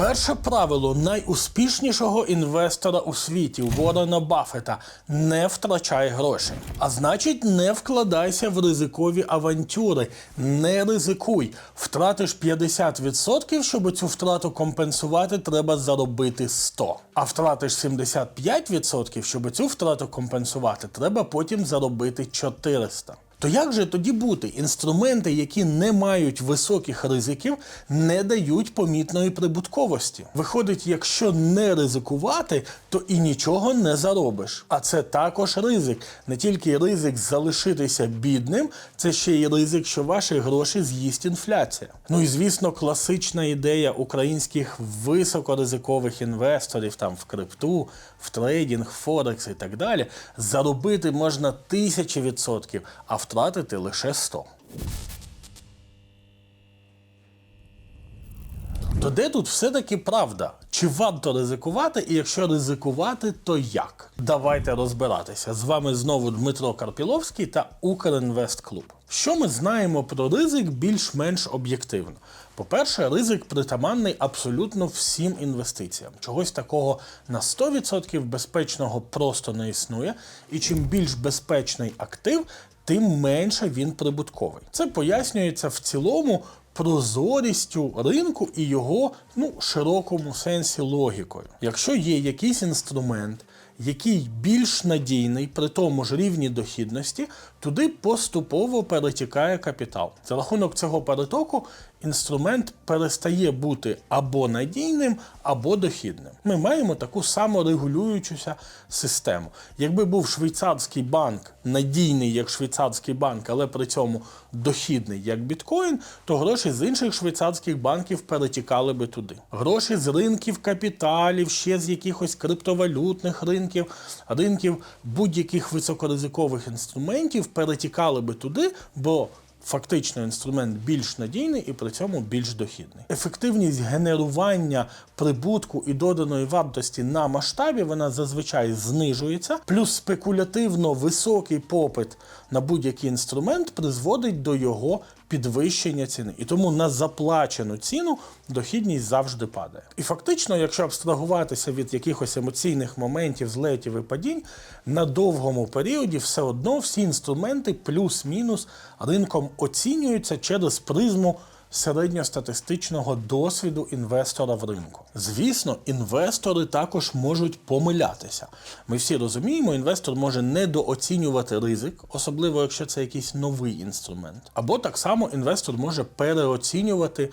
Перше правило найуспішнішого інвестора у світі Ворона Баффета – не втрачай гроші. А значить, не вкладайся в ризикові авантюри, не ризикуй. Втратиш 50%, щоб цю втрату компенсувати, треба заробити 100. А втратиш 75%, щоб цю втрату компенсувати, треба потім заробити 400. То як же тоді бути? Інструменти, які не мають високих ризиків, не дають помітної прибутковості. Виходить, якщо не ризикувати, то і нічого не заробиш. А це також ризик. Не тільки ризик залишитися бідним, це ще й ризик, що ваші гроші з'їсть інфляція. Ну і звісно, класична ідея українських високоризикових інвесторів там в крипту, в трейдинг, Форекс і так далі. Заробити можна тисячі відсотків, а втратити лише 100. То де тут все-таки правда? Чи варто ризикувати, і якщо ризикувати, то як? Давайте розбиратися. З вами знову Дмитро Карпіловський та Укрінвест Клуб. Що ми знаємо про ризик більш-менш об'єктивно? По-перше, ризик притаманний абсолютно всім інвестиціям. Чогось такого на 100% безпечного просто не існує, і чим більш безпечний актив, тим менше він прибутковий. Це пояснюється в цілому прозорістю ринку і його ну, широкому сенсі логікою. Якщо є якийсь інструмент, який більш надійний при тому ж рівні дохідності, туди поступово перетікає капітал. За рахунок цього перетоку інструмент перестає бути або надійним, або дохідним. Ми маємо таку саморегулюючуся систему. Якби був швейцарський банк надійний як швейцарський банк, але при цьому дохідний як біткоін, то гроші з інших швейцарських банків перетікали би туди. Гроші з ринків капіталів, ще з якихось криптовалютних ринків, ринків будь-яких високоризикових інструментів перетікали би туди, бо Фактично інструмент більш надійний і при цьому більш дохідний. Ефективність генерування прибутку і доданої вартості на масштабі вона зазвичай знижується, плюс спекулятивно високий попит на будь-який інструмент призводить до його підвищення ціни. І тому на заплачену ціну дохідність завжди падає. І фактично, якщо абстрагуватися від якихось емоційних моментів, злетів і падінь, на довгому періоді все одно всі інструменти плюс-мінус ринком оцінюються через призму середньостатистичного досвіду інвестора в ринку. Звісно, інвестори також можуть помилятися. Ми всі розуміємо, інвестор може недооцінювати ризик, особливо якщо це якийсь новий інструмент. Або так само інвестор може переоцінювати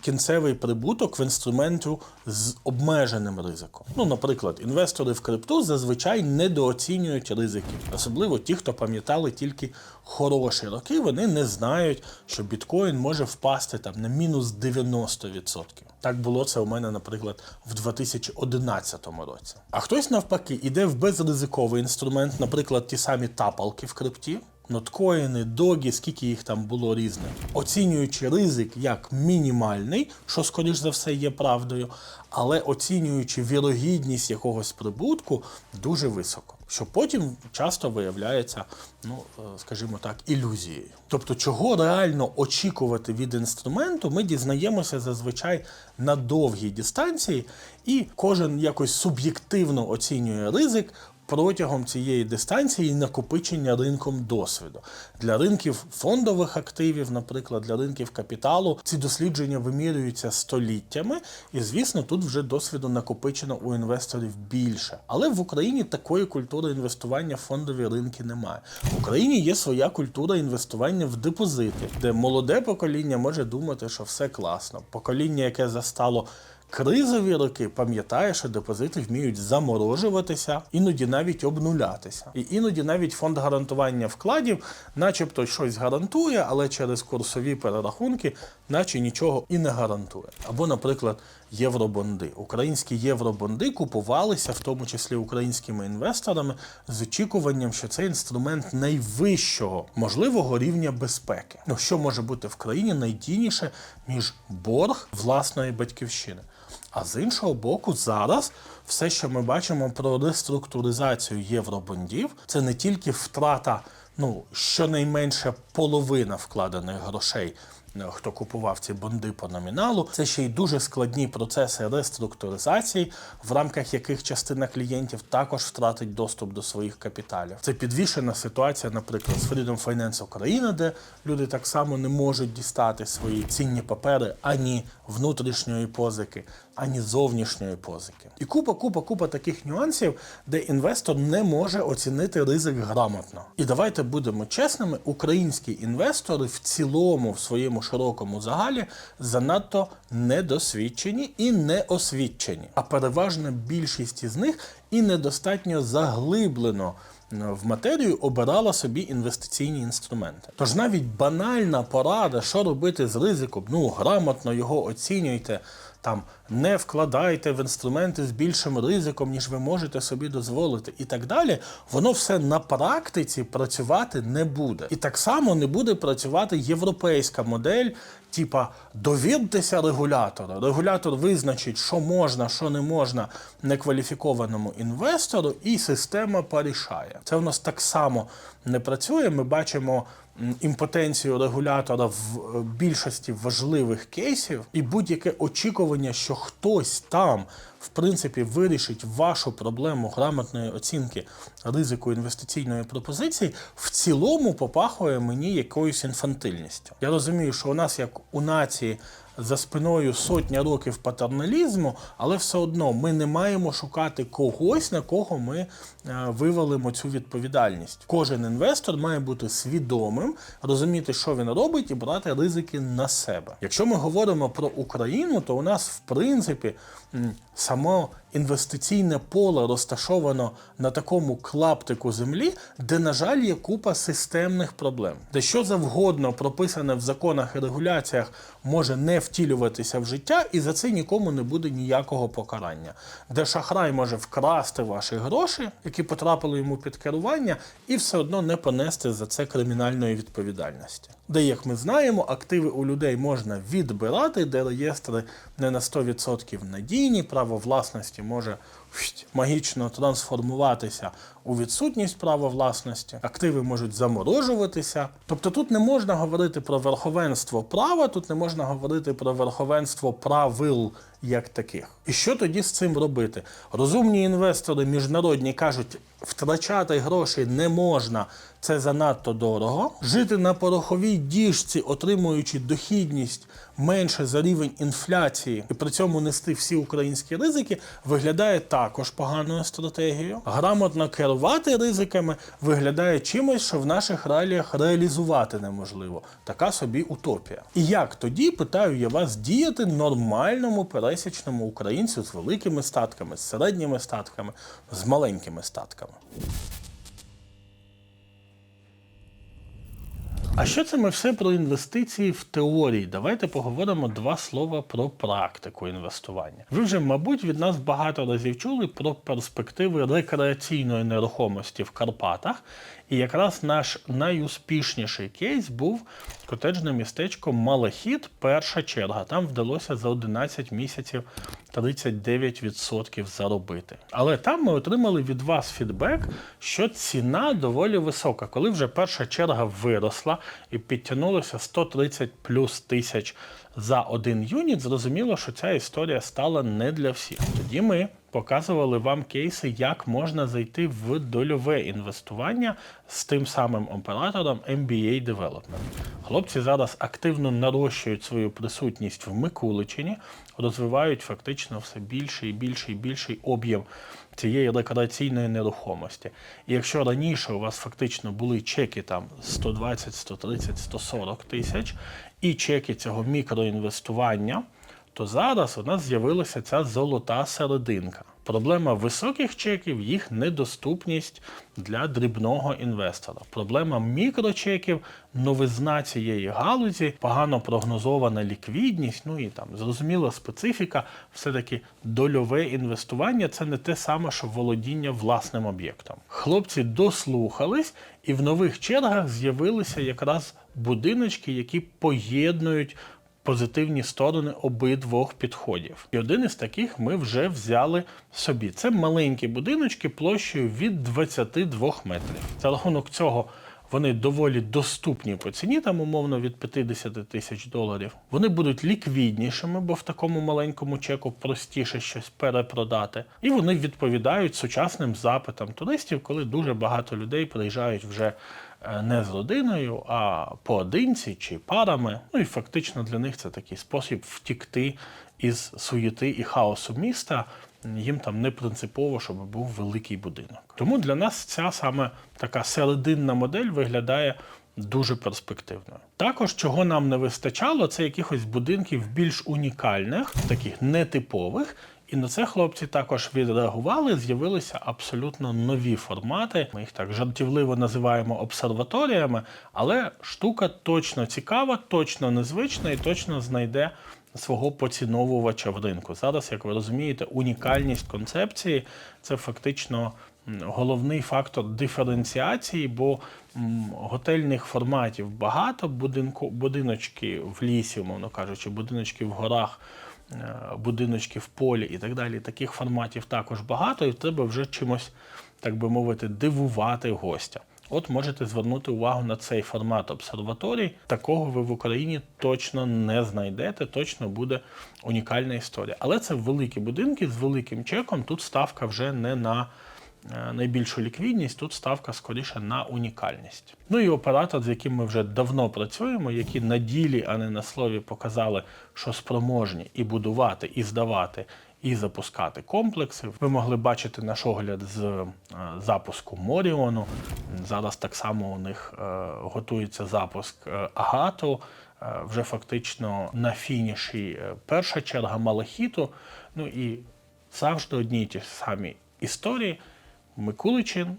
кінцевий прибуток в інструменту з обмеженим ризиком. Ну, наприклад, інвестори в крипту зазвичай недооцінюють ризики, особливо ті, хто пам'ятали тільки хороші роки, вони не знають, що біткоін може впасти там на мінус 90%. Так було це у мене, наприклад, в 2011 році. А хтось навпаки іде в безризиковий інструмент, наприклад, ті самі тапалки в крипті. Ноткоїни, догі, скільки їх там було різних, оцінюючи ризик як мінімальний, що, скоріш за все, є правдою, але оцінюючи вірогідність якогось прибутку дуже високо, що потім часто виявляється, ну скажімо так, ілюзією. Тобто, чого реально очікувати від інструменту, ми дізнаємося зазвичай на довгій дистанції, і кожен якось суб'єктивно оцінює ризик протягом цієї дистанції накопичення ринком досвіду. Для ринків фондових активів, наприклад, для ринків капіталу, ці дослідження вимірюються століттями, і, звісно, тут вже досвіду накопичено у інвесторів більше. Але в Україні такої культури інвестування в фондові ринки немає. В Україні є своя культура інвестування в депозити, де молоде покоління може думати, що все класно. Покоління, яке застало кризові роки пам'ятає, що депозити вміють заморожуватися, іноді навіть обнулятися. І іноді навіть фонд гарантування вкладів, начебто щось гарантує, але через курсові перерахунки, наче нічого і не гарантує. Або, наприклад, євробонди. Українські євробонди купувалися, в тому числі українськими інвесторами, з очікуванням, що це інструмент найвищого можливого рівня безпеки. Ну що може бути в країні найдійніше ніж борг власної батьківщини? А з іншого боку, зараз все, що ми бачимо про реструктуризацію євробондів, це не тільки втрата, ну щонайменше половина вкладених грошей хто купував ці бонди по номіналу. Це ще й дуже складні процеси реструктуризації, в рамках яких частина клієнтів також втратить доступ до своїх капіталів. Це підвішена ситуація, наприклад, з Freedom Finance Україна, де люди так само не можуть дістати свої цінні папери ані внутрішньої позики, ані зовнішньої позики. І купа, купа, купа таких нюансів, де інвестор не може оцінити ризик грамотно. І давайте будемо чесними: українські інвестори в цілому, в своєму широкому загалі, занадто недосвідчені і неосвідчені. А переважна більшість із них і недостатньо заглиблено в матерію обирала собі інвестиційні інструменти. Тож навіть банальна порада, що робити з ризиком, ну грамотно його оцінюйте. Там не вкладайте в інструменти з більшим ризиком, ніж ви можете собі дозволити, і так далі. Воно все на практиці працювати не буде. І так само не буде працювати європейська модель, типа довіртеся регулятору. Регулятор визначить, що можна, що не можна некваліфікованому інвестору, і система порішає. Це у нас так само не працює. Ми бачимо імпотенцію регулятора в е, більшості важливих кейсів, і будь-яке очікування, що хтось там. В принципі, вирішить вашу проблему грамотної оцінки ризику інвестиційної пропозиції, в цілому попахує мені якоюсь інфантильністю. Я розумію, що у нас, як у нації, за спиною сотня років патерналізму, але все одно ми не маємо шукати когось, на кого ми е, вивалимо цю відповідальність. Кожен інвестор має бути свідомим, розуміти, що він робить, і брати ризики на себе. Якщо ми говоримо про Україну, то у нас в принципі само інвестиційне поле розташовано на такому клаптику землі, де, на жаль, є купа системних проблем, де що завгодно прописане в законах і регуляціях може не втілюватися в життя, і за це нікому не буде ніякого покарання, де шахрай може вкрасти ваші гроші, які потрапили йому під керування, і все одно не понести за це кримінальної відповідальності. Де, як ми знаємо, активи у людей можна відбирати, де реєстри не на 100% надійні, право власності може магічно трансформуватися у відсутність права власності, активи можуть заморожуватися. Тобто тут не можна говорити про верховенство права, тут не можна говорити про верховенство правил як таких. І що тоді з цим робити? Розумні інвестори міжнародні кажуть, втрачати гроші не можна, це занадто дорого. Жити на пороховій діжці, отримуючи дохідність менше за рівень інфляції, і при цьому нести всі українські ризики, виглядає також поганою стратегією. Грамотно керувати ризиками виглядає чимось, що в наших реаліях реалізувати неможливо. Така собі утопія. І як тоді, питаю я вас, діяти нормальному пересічному українцю з великими статками, з середніми статками, з маленькими статками? А що це ми все про інвестиції в теорії? Давайте поговоримо два слова про практику інвестування. Ви вже, мабуть, від нас багато разів чули про перспективи рекреаційної нерухомості в Карпатах. І якраз наш найуспішніший кейс був котеджне містечко Малахіт, перша черга. Там вдалося за 11 місяців 39% заробити. Але там ми отримали від вас фідбек, що ціна доволі висока. Коли вже перша черга виросла і підтягнулося 130 плюс тисяч за один юніт, зрозуміло, що ця історія стала не для всіх. Тоді ми показували вам кейси, як можна зайти в дольове інвестування з тим самим оператором MBA Development. Хлопці зараз активно нарощують свою присутність в Микуличині, розвивають фактично все більше і більше і більший об'єм цієї рекреаційної нерухомості. І якщо раніше у вас фактично були чеки там 120, 130, 140 тисяч, і чеки цього мікроінвестування, то зараз у нас з'явилася ця золота серединка. Проблема високих чеків їх недоступність для дрібного інвестора. Проблема мікрочеків, новизна цієї галузі, погано прогнозована ліквідність, ну і там зрозуміла специфіка, все-таки дольове інвестування це не те саме, що володіння власним об'єктом. Хлопці дослухались, і в нових чергах з'явилися якраз будиночки, які поєднують позитивні сторони обидвох підходів. І один із таких ми вже взяли собі. Це маленькі будиночки площею від 22 метрів. За рахунок цього вони доволі доступні по ціні, там умовно від 50 тисяч доларів. Вони будуть ліквіднішими, бо в такому маленькому чеку простіше щось перепродати. І вони відповідають сучасним запитам туристів, коли дуже багато людей приїжджають вже не з родиною, а поодинці чи парами. Ну і фактично для них це такий спосіб втікти із суєти і хаосу міста. Їм там не принципово, щоб був великий будинок. Тому для нас ця саме така серединна модель виглядає дуже перспективною. Також, чого нам не вистачало, це якихось будинків більш унікальних, таких нетипових. І на це хлопці також відреагували. З'явилися абсолютно нові формати. Ми їх так жартівливо називаємо обсерваторіями, але штука точно цікава, точно незвична і точно знайде свого поціновувача в ринку. Зараз, як ви розумієте, унікальність концепції це фактично головний фактор диференціації, бо готельних форматів багато, будинку, будиночки в лісі, умовно кажучи, будиночки в горах. Е, Будиночки в полі і так далі. Таких форматів також багато, і треба вже чимось, так би мовити, дивувати гостя. От можете звернути увагу на цей формат обсерваторій. Такого ви в Україні точно не знайдете, точно буде унікальна історія. Але це великі будинки з великим чеком. Тут ставка вже не на найбільшу ліквідність, тут ставка скоріше на унікальність. Ну і оператор, з яким ми вже давно працюємо, які на ділі, а не на слові, показали, що спроможні і будувати, і здавати, і запускати комплекси. Ви могли бачити наш огляд з е, запуску Моріону. Зараз так само у них е, готується запуск е, Агату. Е, Вже фактично на фініші е, перша черга Малахіту. Ну і завжди одні й ті самі історії. Микуличин,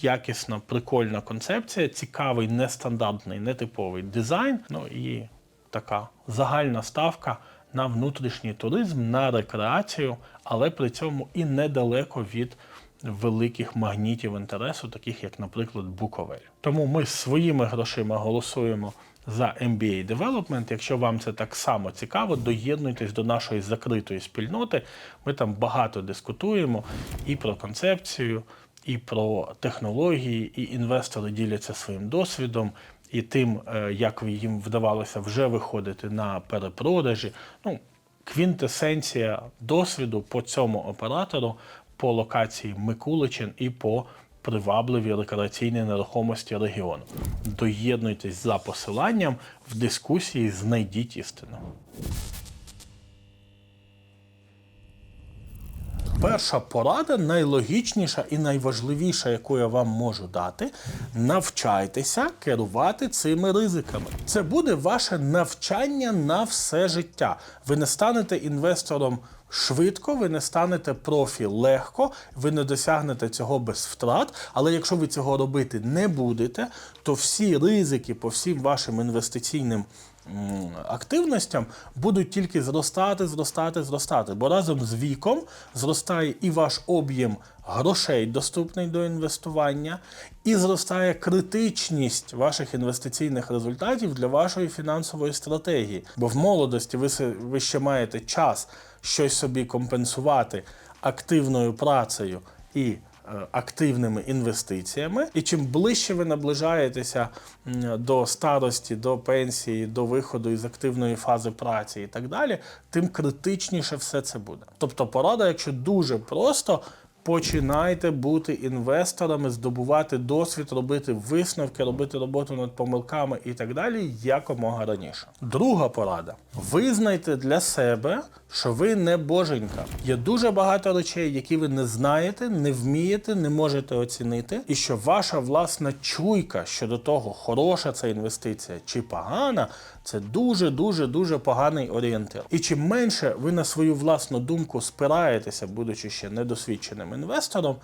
якісна, прикольна концепція, цікавий, нестандартний, нетиповий дизайн. Ну і така загальна ставка на внутрішній туризм, на рекреацію, але при цьому і недалеко від великих магнітів інтересу, таких як, наприклад, Буковель. Тому ми своїми грошима голосуємо за MBA Development. Якщо вам це так само цікаво, доєднуйтесь до нашої закритої спільноти. Ми там багато дискутуємо і про концепцію, і про технології, і інвестори діляться своїм досвідом. І тим, е, як їм вдавалося вже виходити на перепродажі. Ну, квінтесенція досвіду по цьому оператору, по локації Микуличин і по привабливій рекреаційній нерухомості регіону. Доєднуйтесь за посиланням в дискусії, знайдіть істину. Перша порада, найлогічніша і найважливіша, яку я вам можу дати, навчайтеся керувати цими ризиками. Це буде ваше навчання на все життя. Ви не станете інвестором швидко, ви не станете профі легко, ви не досягнете цього без втрат. Але якщо ви цього робити не будете, то всі ризики по всім вашим інвестиційним активностям будуть тільки зростати, зростати, зростати. Бо разом з віком зростає і ваш об'єм грошей, доступний до інвестування, і зростає критичність ваших інвестиційних результатів для вашої фінансової стратегії. Бо в молодості ви, ви ще маєте час щось собі компенсувати активною працею і активними інвестиціями. І чим ближче ви наближаєтеся до старості, до пенсії, до виходу із активної фази праці і так далі, тим критичніше все це буде. Тобто порада, якщо дуже просто. Починайте бути інвесторами, здобувати досвід, робити висновки, робити роботу над помилками і так далі якомога раніше. Друга порада: визнайте для себе, що ви не боженька. Є дуже багато речей, які ви не знаєте, не вмієте, не можете оцінити, і що ваша власна чуйка щодо того, хороша ця інвестиція чи погана, це дуже дуже дуже поганий орієнтир. І чим менше ви на свою власну думку спираєтеся, будучи ще недосвідченим інвестором,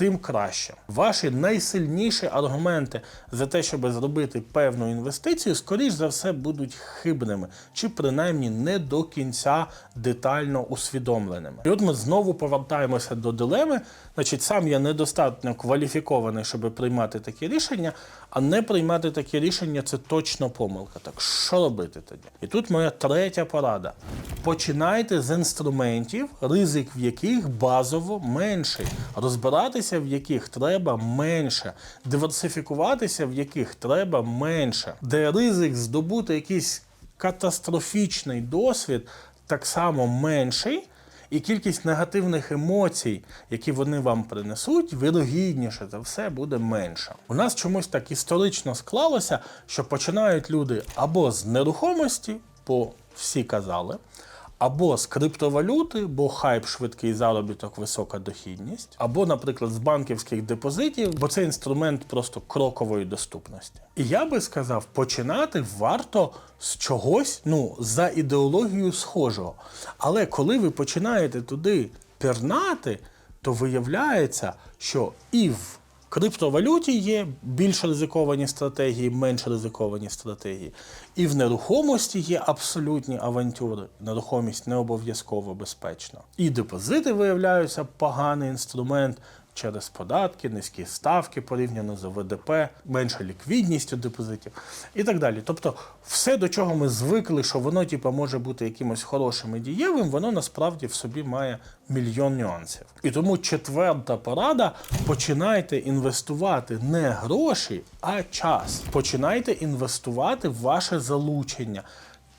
тим краще. Ваші найсильніші аргументи за те, щоб зробити певну інвестицію, скоріш за все будуть хибними, чи принаймні не до кінця детально усвідомленими. І от ми знову повертаємося до дилеми. Значить, сам я недостатньо кваліфікований, щоб приймати такі рішення, а не приймати такі рішення це точно помилка. Так що робити тоді? І тут моя третя порада. Починайте з інструментів, ризик в яких базово менший. Розбиратися в яких треба менше, диверсифікуватися, в яких треба менше, де ризик здобути якийсь катастрофічний досвід так само менший. І кількість негативних емоцій, які вони вам принесуть, вірогідніше за все буде менша. У нас чомусь так історично склалося, що починають люди або з нерухомості, бо всі казали, або з криптовалюти, бо хайп, швидкий заробіток, висока дохідність, або, наприклад, з банківських депозитів, бо це інструмент просто крокової доступності. І я би сказав, починати варто з чогось, ну, за ідеологією схожого. Але коли ви починаєте туди пірнати, то виявляється, що і в криптовалюті є більш ризиковані стратегії, менш ризиковані стратегії. І в нерухомості є абсолютні авантюри. Нерухомість не обов'язково безпечна. І депозити виявляються поганий інструмент. Через податки, низькі ставки порівняно з ВДП, менша ліквідність у депозитів і так далі. Тобто, все, до чого ми звикли, що воно типу, може бути якимось хорошим і дієвим, воно насправді в собі має мільйон нюансів. І тому четверта порада: починайте інвестувати не гроші, а час. Починайте інвестувати в ваше залучення.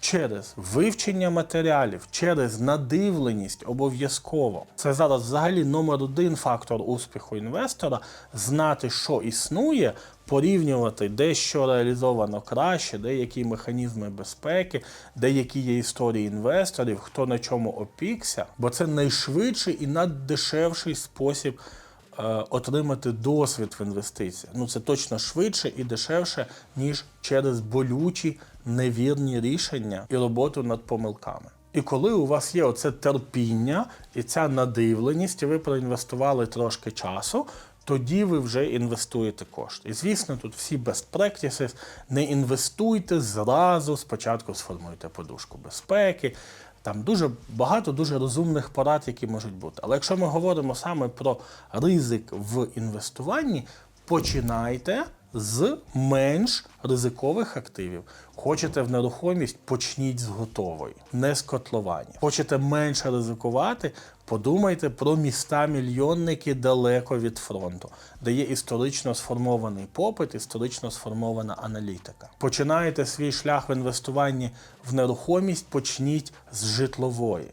Через вивчення матеріалів, через надивленість обов'язково. Це зараз взагалі номер один фактор успіху інвестора знати, що існує, порівнювати, де що реалізовано краще, де які механізми безпеки, де які є історії інвесторів, хто на чому опікся, бо це найшвидший і наддешевший спосіб. Е, Отримати досвід в інвестиціях. Ну це точно швидше і дешевше, ніж через болючі невірні рішення і роботу над помилками. І коли у вас є оце терпіння і ця надивленість, і ви проінвестували трошки часу, тоді ви вже інвестуєте кошти. І звісно, тут всі best practices. Не інвестуйте зразу, спочатку сформуйте подушку безпеки. Там дуже багато дуже розумних порад, які можуть бути. Але якщо ми говоримо саме про ризик в інвестуванні, починайте з менш ризикових активів. Хочете в нерухомість, почніть з готової, не з котлування. Хочете менше ризикувати, подумайте про міста-мільйонники далеко від фронту, де є історично сформований попит, історично сформована аналітика. Починаєте свій шлях в інвестуванні в нерухомість, почніть з житлової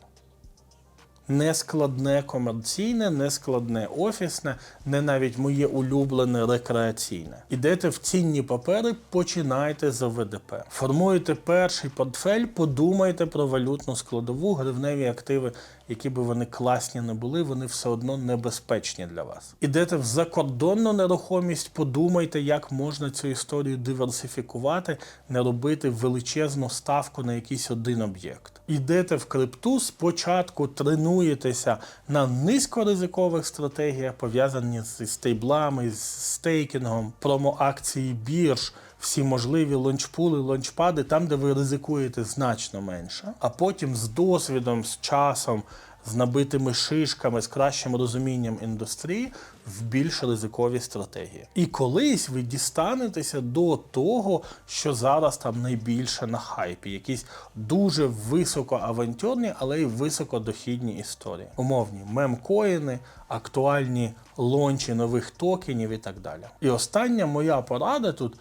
не складне комерційне, нескладне офісне, не навіть моє улюблене рекреаційне. Ідете в цінні папери, починайте з ВДП. Формуєте перший портфель, подумайте про валютну складову, гривневі активи, які би вони класні не були, вони все одно небезпечні для вас. Ідете в закордонну нерухомість, подумайте, як можна цю історію диверсифікувати, не робити величезну ставку на якийсь один об'єкт. Ідете в крипту, спочатку тренуєтеся на низькоризикових стратегіях, пов'язані зі стейблами, з стейкінгом, промо-акції бірж. Всі можливі лончпули, лончпади, там, де ви ризикуєте значно менше, а потім з досвідом, з часом, з набитими шишками, з кращим розумінням індустрії в більш ризикові стратегії. І колись ви дістанетеся до того, що зараз там найбільше на хайпі, якісь дуже високоавантюрні, але й високодохідні історії. Умовні мемкоїни, актуальні лончі нових токенів і так далі. І остання моя порада тут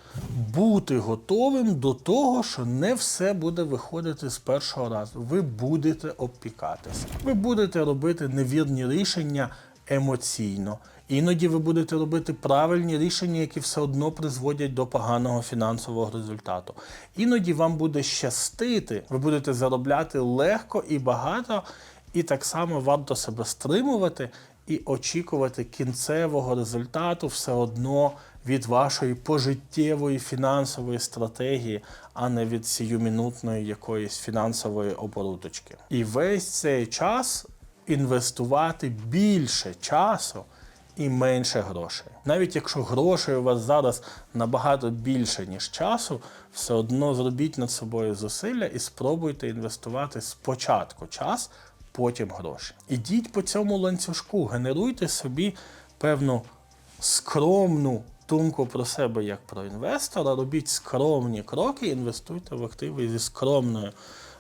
бути готовим до того, що не все буде виходити з першого разу. Ви будете обпікатися. Ви будете робити невірні рішення емоційно. Іноді ви будете робити правильні рішення, які все одно призводять до поганого фінансового результату. Іноді вам буде щастити, ви будете заробляти легко і багато, і так само варто себе стримувати і очікувати кінцевого результату все одно від вашої пожиттєвої фінансової стратегії, а не від сіюмінутної якоїсь фінансової оборудочки. І весь цей час інвестувати більше часу і менше грошей. Навіть якщо грошей у вас зараз набагато більше, ніж часу, все одно зробіть над собою зусилля і спробуйте інвестувати спочатку час, потім гроші. Ідіть по цьому ланцюжку, генеруйте собі певну скромну думку про себе як про інвестора, робіть скромні кроки, інвестуйте в активи зі скромною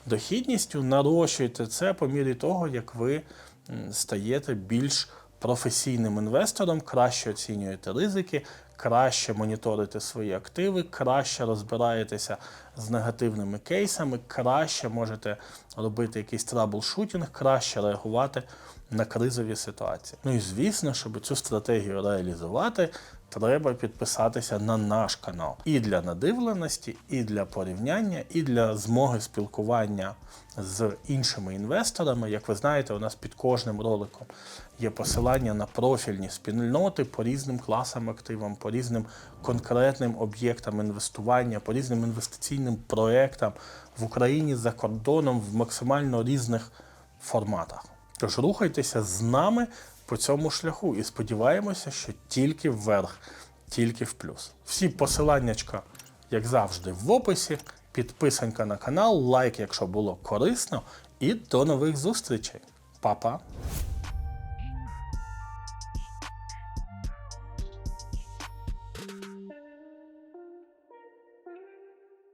дохідністю, нарощуйте це по мірі того, як ви стаєте більш професійним інвестором, краще оцінюєте ризики, краще моніторите свої активи, краще розбираєтеся з негативними кейсами, краще можете робити якийсь трабл-шутінг, краще реагувати на кризові ситуації. Ну і звісно, щоб цю стратегію реалізувати, треба підписатися на наш канал і для надивленості, і для порівняння, і для змоги спілкування з іншими інвесторами. Як ви знаєте, у нас під кожним роликом є посилання на профільні спільноти по різним класам активам, по різним конкретним об'єктам інвестування, по різним інвестиційним проектам в Україні за кордоном в максимально різних форматах. Тож рухайтеся з нами по цьому шляху і сподіваємося, що тільки вверх, тільки в плюс. Всі посиланнячка, як завжди, в описі. Підписанка на канал, лайк, якщо було корисно, і до нових зустрічей. Па-па!